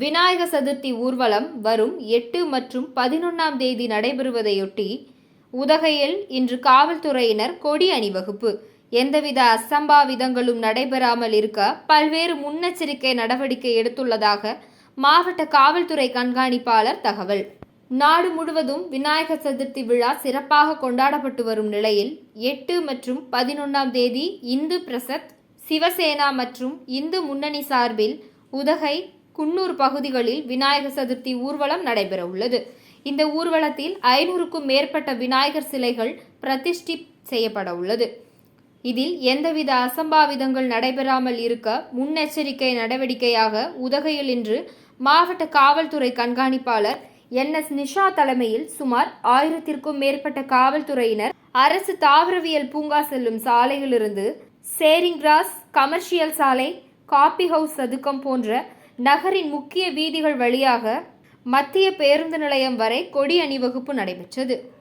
சதுர்த்தி ஊர்வலம் வரும் எட்டு மற்றும் பதினொன்றாம் தேதி நடைபெறுவதையொட்டி உதகையில் இன்று காவல்துறையினர் கொடி அணிவகுப்பு. எந்தவித அசம்பாவிதங்களும் நடைபெறாமல் இருக்க பல்வேறு முன்னெச்சரிக்கை நடவடிக்கை எடுத்துள்ளதாக மாவட்ட காவல்துறை கண்காணிப்பாளர் தகவல். நாடு முழுவதும் விநாயகர் சதுர்த்தி விழா சிறப்பாக கொண்டாடப்பட்டு வரும் நிலையில் எட்டு மற்றும் பதினொன்றாம் தேதி இந்து பிரசத் சிவசேனா மற்றும் இந்து முன்னணி சார்பில் உதகை குன்னூர் பகுதிகளில் விநாயகர் சதுர்த்தி ஊர்வலம் நடைபெற உள்ளது இந்த ஊர்வலத்தில் ஐநூறுக்கும் மேற்பட்ட விநாயகர் சிலைகள் பிரதிஷ்டி செய்யப்பட உள்ளது இதில் எந்தவித அசம்பாவிதங்கள் நடைபெறாமல் இருக்க முன்னெச்சரிக்கை நடவடிக்கையாக உதகையில் இன்று மாவட்ட காவல்துறை கண்காணிப்பாளர் என் எஸ் நிஷா தலைமையில் சுமார் ஆயிரத்திற்கும் மேற்பட்ட காவல்துறையினர் அரசு தாவரவியல் பூங்கா செல்லும் சாலையிலிருந்து சேரிங் கிராஸ் கமர்ஷியல் சாலை காபி ஹவுஸ் சதுக்கம் போன்ற நகரின் முக்கிய வீதிகள் வழியாக மத்திய பேருந்து நிலையம் வரை கொடி அணிவகுப்பு நடைபெற்றது.